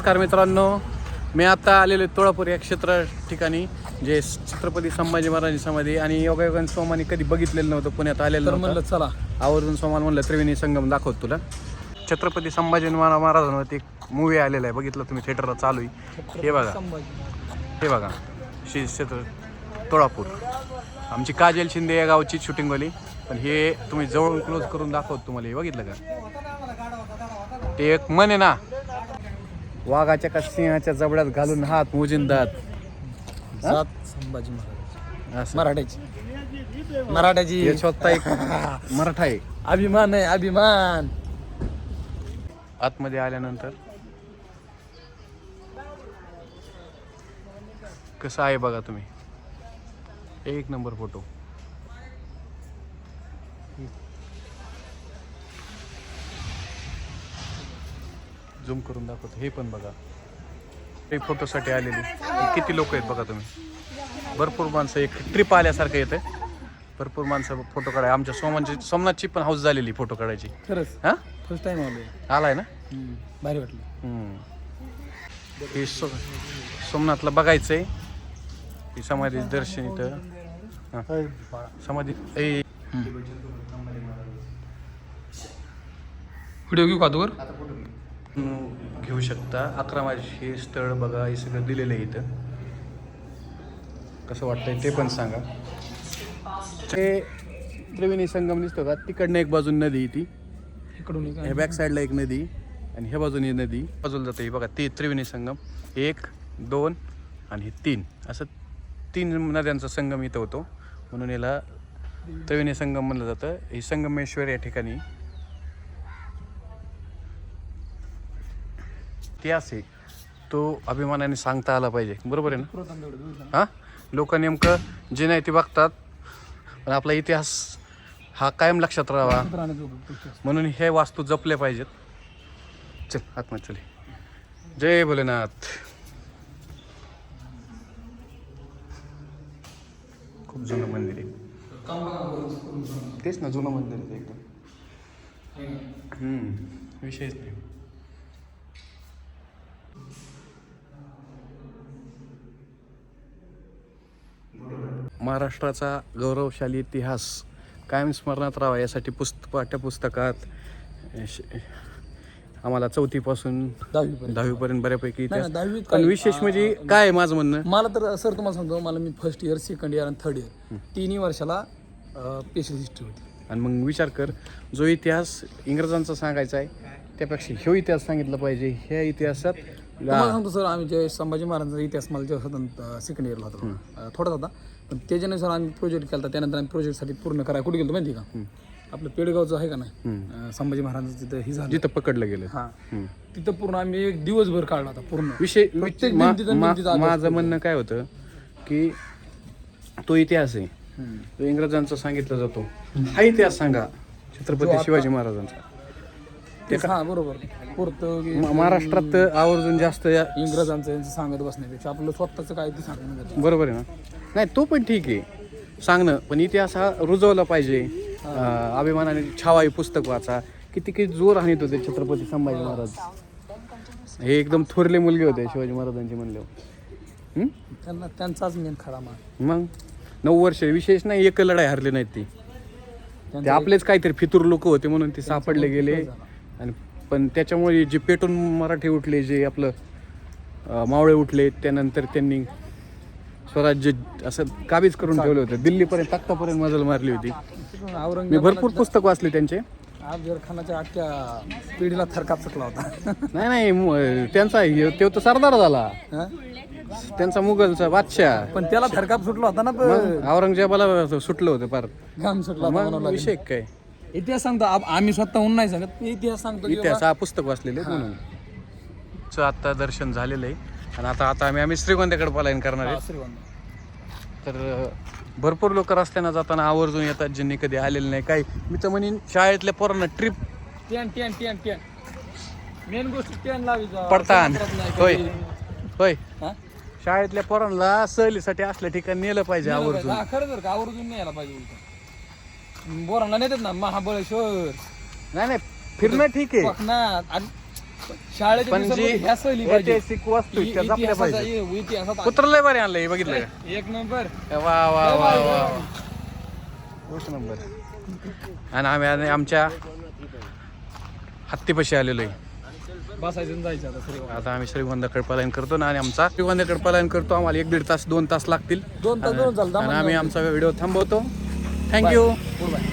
नमस्कार मित्रांनो. मी आता आलेलो आहे तुळापूर या क्षेत्र ठिकाणी जे छत्रपती संभाजी महाराज समाधी आणि योगायोगाने सोमाने कधी बघितलेलं नव्हतं पुण्यात आलेलं तर म्हणलं चला. आवर्जून सोमान म्हणलं त्रिवेणी संगम दाखवत तुला. छत्रपती संभाजी महा- महाराजांवरती एक मूवी आलेला आहे बघितलं तुम्ही थिएटरला चालू आहे. हे बघा. हे बघा. श्री क्षेत्र तुळापूर. आमची काजल शिंदे या गावची शूटिंगवाली पण हे तुम्ही जवळून क्लोज करून दाखवत तुम्हाला. हे बघितलं का? ते एक मन आहे ना. वाघाच्या का सिंहाच्या जबड्यात घालून हात मोजिंदात. सात संभाजी महाराज. असं. मराठ्याची. मराठ्याची. हे स्वतः एक मराठा आहे. अभिमान आहे अभिमान. आतमध्ये आल्यानंतर कसं आहे बघा तुम्ही? एक नंबर फोटो. झूम करून दाखवतो. हे पण बघा. हे फोटोसाठी आलेली. किती लोक आहेत बघा तुम्ही? भरपूर माणसं एक ट्रिप आल्यासारखं येते भरपूर माणसं फोटो काढाय आमच्या सोमानची सोमनाथची पण हाऊस झालेली फोटो काढायची. खरंच? हा? फर्स्ट टाइम आलोय. आलाय ना? भारी वाटलं. हम्म. हे सो सोमनाथला बघायचंय. ही समाधी दर्शन इथं. हा. समाधी ए व्हिडिओ घेऊ का तुवर तुम्ही घेऊ शकता. अकरा माझे हे स्थळ बघा हे सगळं दिलेलं आहे इथं. कसं वाटतंय ते पण सांगा. ते त्रिवेणी संगम दिसतो का? तिकडनं एक बाजून नदी ती. इकडून ह्या बॅक साईडला एक नदी आणि ह्या बाजूने नदी बाजूला जाते हे बघा ते त्रिवेणी संगम. एक दोन आणि हे तीन. असं तीन नद्यांचा संगम इथं होतो. म्हणून याला त्रिवेणी संगम म्हणलं जातं. हे संगमेश्वर या ठिकाणी इतिहास आहे तो अभिमानाने सांगता आला पाहिजे. बरोबर आहे ना? हां? लोक नेमकं जे नाही ते बघतात पण आपला इतिहास हा कायम लक्षात राहावा. म्हणून हे वास्तू जपले पाहिजेत. चल आत्महत्या चले जय भोलेनाथ. खूप जुनं मंदिर आहे. तेच ना जुनं मंदिर आहे एकदम. विषयच नाही. महाराष्ट्राचा गौरवशाली इतिहास कायम स्मरणात राहावा यासाठी पुस्त पाठ्यपुस्तकात श- आम्हाला चौथीपासून दहावी दहावीपर्यंत बऱ्यापैकी नाही, इतिहास. दहावीत पण काय? विशेष म्हणजे काय आहे माझं म्हणणं? मला तर सर तुम्हाला सांगतो मला मी फर्स्ट इयर सेकंड इयर आणि थर्ड इयर तिन्ही वर्षाला पेशल हिस्ट्री होती. आणि मग विचार कर जो इतिहास इंग्रजांचा सांगायचा आहे त्यापेक्षा ह्यो इतिहास सांगितला पाहिजे. ह्या इतिहासात तुम्हाला सांगतो सर आम्ही जे संभाजी महाराजांचा इतिहास मला जेव्हा होता सेकंड इयरला होता थोडाच होता. पण त्याच्यानुसार आम्ही प्रोजेक्ट केला होता. त्यानंतर आम्ही प्रोजेक्टसाठी पूर्ण करायला कुठे गेलो माहिती का? आपलं पेडगावचं आहे का नाही? संभाजी महाराजांचं तिथं ही झालं. जिथं पकडलं गेलं. हां. तिथं पूर्ण आम्ही एक दिवसभर काढला होता पूर्ण. विषय प्रत्येक मा- भिंतीचा- मा- भिंतीचा अभ्यास माझं म्हणणं काय होतं की तो इतिहास आहे. तो इंग्रजांचा सांगितला जातो. हा इतिहास सांगा. छत्रपती शिवाजी महाराजांचा. तेच हा बरोबर. पोर्तुगीज म- महाराष्ट्रात आवर्जून जास्त या- इंग्रजांचं यांचं सांगत बसण्यापेक्षा आपलं स्वतःचं काय ते सांगणं गरजेचं. बरोबर आहे ना? नाही तो पण ठीक आहे. सांगणं पण इतिहास हा रुजवला पाहिजे. अं, अभिमानाने छावा हे पुस्तक वाचा. किती किती जोर हानीत होते छत्रपती संभाजी महाराज. हे एकदम थोरले मुलगे होते शिवाजी महाराजांचे म्हणले? त्यांना त्यांचाच मेन खरा मान मग? नऊ वर्ष विशेष नाही एक लढाई हरली नाहीत ती. ते आपलेच काहीतरी फितूर लोक होते म्हणून ते सापडले गेले. आणि पण त्याच्यामुळे जे पेटून मराठी उठले जे आपलं मावळे उठले त्यानंतर त्यांनी स्वराज्य असं काबीज करून ठेवलं होतं. दिल्लीपर्यंत तख्तापर्यंत मजल मारली होती. मी भरपूर पुस्तक वाचले त्यांचे. अफजल खानाच्या पिढीला थरकाप चुकला होता. नाही नाही त्यांचा तो तर सरदार झाला? त्यांचा मुघलचा बादशाह. पण त्याला थरकाप सुटला होता ना औरंगजेबाला सुटलं होतं फार. घाम सुटला. विषय काय? इतिहास सांगतो आप- आम्ही स्वतःहून नाही सांगत मी इतिहास सांगतो की इतिहास हा पुस्तक वाचलेले आहेत म्हणून चं आता दर्शन झालेलं आहे आणि आता आता आम्ही आम्ही श्रीगोंद्याकडे पलायन करणार बाबा, आहे श्रीगोंदा. तर अं, भरपूर लोक रस्त्यानं जाताना आवर्जून येतात ज्यांनी कधी आलेले नाही काही मी तर म्हणेन शाळेतल्या पोरांना trip ten ten ten ten main गोष्ट टेन लावी जा. पडतान नाही होय कधी. होय हा? शाळेतल्या पोरांना सहलीसाठी असल्या ठिकाणी नेलं पाहिजे आवर्जून हा, खरं जर का आवर्जून नाही यायला पाहिजे उलटं. बोरांना नेतात ना महाबळेश्वर. नाही नाही फिरणं ठीक आहे. कोकणात आणि शाळेच्या पण जी दिवसामध्ये ह्या सहली पाहिजे. ऐतिहासिक वस्तू आहेत, त्या जपल्या इतिहासाचा- पाहिजे. इतिहासात कुत्र लय बरे आणलंय बघितलं का? एक नंबर. वा वा वा वा. एक नंबर. आणि आम्ही आणि आमच्या हत्तीपाशी आलेलो आहे. बसायचं आणि जायचं आता सर्व आता आम्ही श्रीगोंदा पालन करतो ना आणि आमचा श्रीगोंदा पालन करतो आम्हाला एक दीड तास दोन तास लागतील. दोन तास दोन आणि आम्ही आमचा व्हिडिओ थांबवतो. Thank you.